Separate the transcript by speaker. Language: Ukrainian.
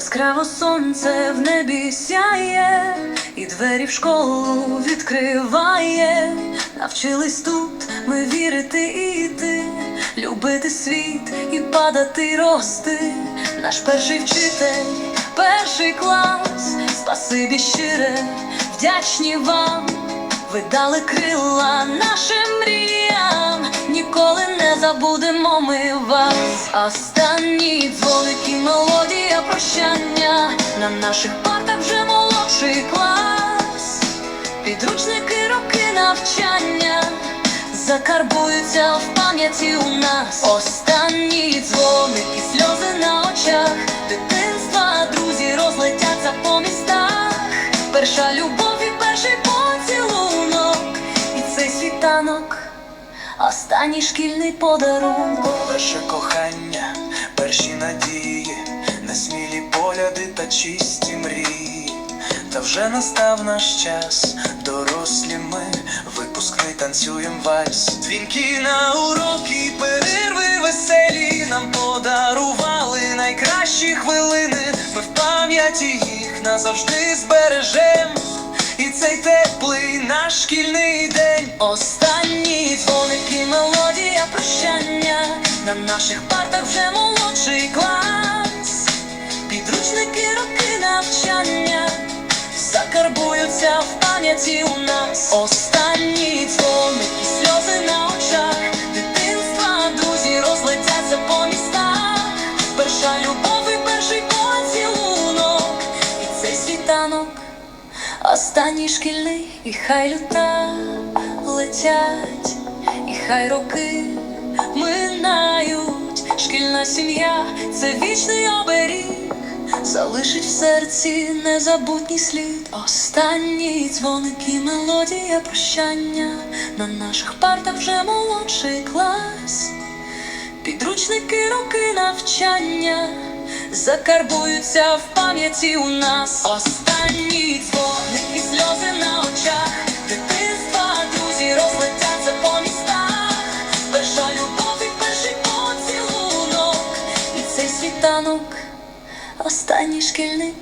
Speaker 1: Яскраво сонце в небі сяє, і двері в школу відкриває. Навчились тут ми вірити і йти, любити світ і падати, рости. Наш перший вчитель, перший клас, спасибі щире, вдячні вам. Ви дали крила нашим мріям, ніколи не забудемо ми вас. Останні дзвоники, мелодія прощання. На наших партах вже молодший клас. Підручники, роки навчання закарбуються в пам'яті у нас. Останні дзвоники, сльози на очах, дитинства, друзі розлетяться по містах. Перша любов і перший поцілунок, останній шкільний подарунок.
Speaker 2: Перше кохання, перші надії, несмілі погляди та чисті мрії. Та вже настав наш час, дорослі ми, випускний танцюєм вальс. Дзвінки на уроки, перерви веселі нам подарували найкращі хвилини. Ми в пам'яті їх назавжди збережем. І цей теплий наш шкільний день.
Speaker 1: Останні дзвоники, мелодія прощання. На наших партах вже молодший клас. Підручники, роки навчання закарбуються в пам'яті у нас. Останні дзвоники, сльози на очах, дитинства, друзі розлетяться по містах. Перша любов і перший поцілунок, і цей світанок. Останній шкільний, і хай люта летять, і хай роки минають. Шкільна сім'я це вічний оберіг, залишить в серці незабутній слід. Останні дзвоники, мелодія прощання. На наших партах вже молодший клас. Підручники, роки навчання закарбуються в пам'яті у нас. Останні цей останній шкільний